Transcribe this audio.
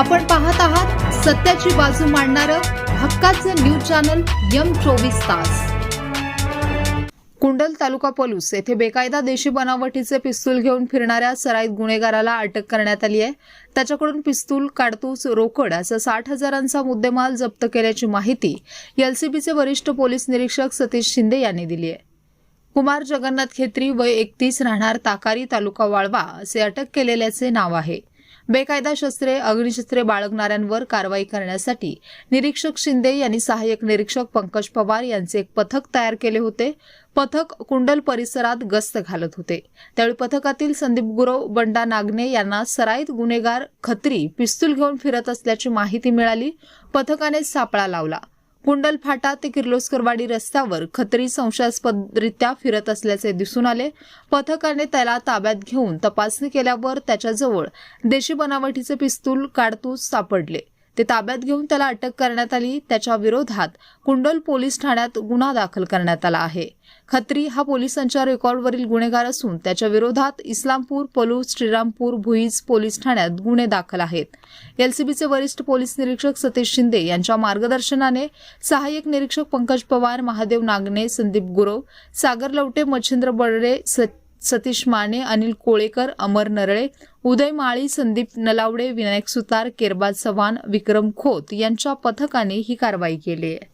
आपण पाहत आहात सत्याची बाजू मांडणारं हक्काचं न्यूज चॅनल यम चोवीस तास. कुंडल तालुका पोलीस येथे बेकायदा देशी बनावटीचे पिस्तूल घेऊन फिरणाऱ्या सराईत गुन्हेगाराला अटक करण्यात आली आहे. त्याच्याकडून पिस्तूल काडतूस रोकड असा साठ हजारांचा मुद्देमाल जप्त केल्याची माहिती एलसीबीचे वरिष्ठ पोलीस निरीक्षक सतीश शिंदे यांनी दिली आहे. कुमार जगन्नाथ खेत्री वय एकतीस राहणार ताकारी तालुका वाळवा असे अटक केलेल्याचे नाव आहे. बेकायदा शस्त्रे अग्निशस्त्रे बाळगणाऱ्यांवर कारवाई करण्यासाठी निरीक्षक शिंदे यांनी सहाय्यक निरीक्षक पंकज पवार यांचे एक पथक तयार केले होते. पथक कुंडल परिसरात गस्त घालत होते. त्यावेळी पथकातील संदीप गुरव बंडा नागने यांना सराईत गुन्हेगार खत्री पिस्तूल घेऊन फिरत असल्याची माहिती मिळाली. पथकाने सापळा लावला. कुंडल फाटा ते किर्लोस्करवाडी रस्त्यावर खत्री संशयास्पदरित्या फिरत असल्याचे दिसून आले. पथकाने त्याला ताब्यात घेऊन तपासणी केल्यावर त्याच्याजवळ देशी बनावटीचे पिस्तूल काडतूस सापडले. ते ताब्यात घेऊन त्याला अटक करण्यात आली. त्याच्या विरोधात कुंडल पोलीस ठाण्यात गुन्हा दाखल करण्यात आला आहे. खत्री हा पोलिसांच्या रेकॉर्डवरील गुन्हेगार असून त्याच्या विरोधात इस्लामपूर पलूस श्रीरामपूर भुईज पोलीस ठाण्यात गुन्हे दाखल आहेत. एलसीबीचे वरिष्ठ पोलीस निरीक्षक सतीश शिंदे यांच्या मार्गदर्शनाने सहाय्यक निरीक्षक पंकज पवार महादेव नागने संदीप गुरव सागर लवटे मच्छिंद्र बर्डे स- सतीश माने अनिल कोळेकर अमर नरळे उदय माळी संदीप नलावडे विनायक सुतार केरबाज चव्हाण विक्रम खोत यांच्या पथकाने ही कारवाई केली आहे.